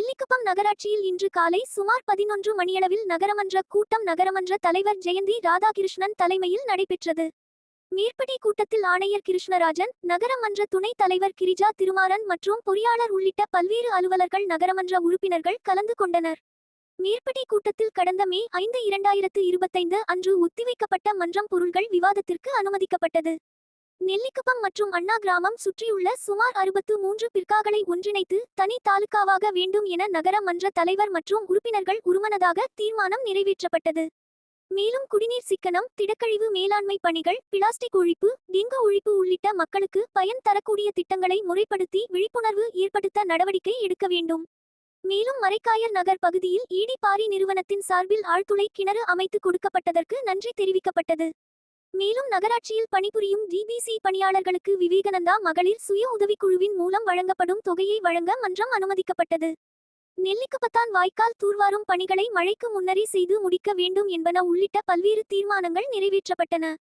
நெல்லிக்குப்பம் நகராட்சியில் இன்று காலை சுமார் பதினொன்று மணியளவில் நகரமன்ற கூட்டம் நகரமன்ற தலைவர் ஜெயந்தி ராதாகிருஷ்ணன் தலைமையில் நடைபெற்றது. மேற்படி கூட்டத்தில் ஆணையர் கிருஷ்ணராஜன் நகரமன்ற துணைத் தலைவர் கிரிஜா திருமாறன் மற்றும் பொறியாளர் உள்ளிட்ட பல்வேறு அலுவலர்கள் நகரமன்ற உறுப்பினர்கள் கலந்து கொண்டனர். மேற்படி கூட்டத்தில் கடந்த மே ஐந்து இரண்டாயிரத்து இருபத்தைந்து அன்று ஒத்திவைக்கப்பட்ட மன்றம் பொருள்கள் விவாதத்திற்கு அனுமதிக்கப்பட்டது. நெல்லிக்குப்பம் மற்றும் அண்ணா கிராமம் சுற்றியுள்ள சுமார் அறுபத்து மூன்று பிற்காகளை ஒன்றிணைத்து தனி தாலுகாவாக வேண்டும் என நகர மன்ற தலைவர் மற்றும் உறுப்பினர்கள் உருமனதாக தீர்மானம் நிறைவேற்றப்பட்டது. மேலும் குடிநீர் சிக்கனம் திடக்கழிவு மேலாண்மை பணிகள் பிளாஸ்டிக் ஒழிப்பு டெங்கு ஒழிப்பு உள்ளிட்ட மக்களுக்கு பயன் தரக்கூடிய திட்டங்களை முறைப்படுத்தி விழிப்புணர்வு ஏற்படுத்த நடவடிக்கை எடுக்க வேண்டும். மேலும் மரைக்காயர் நகர் பகுதியில் ஈடி பாரி நிறுவனத்தின் சார்பில் ஆழ்துளை கிணறு அமைத்து கொடுக்கப்பட்டதற்கு நன்றி தெரிவிக்கப்பட்டது. மேலும் நகராட்சியில் பணிபுரியும் டிபிசி பணியாளர்களுக்கு விவேகானந்தா மகளிர் சுய உதவிக்குழுவின் மூலம் வழங்கப்படும் தொகையை வழங்க மன்றம் அனுமதிக்கப்பட்டது. நெல்லிக்குப்பத்தான் வாய்க்கால் தூர்வாரும் பணிகளை மழைக்கு முன்னரே செய்து முடிக்க வேண்டும் என்பன உள்ளிட்ட பல்வேறு தீர்மானங்கள் நிறைவேற்றப்பட்டன.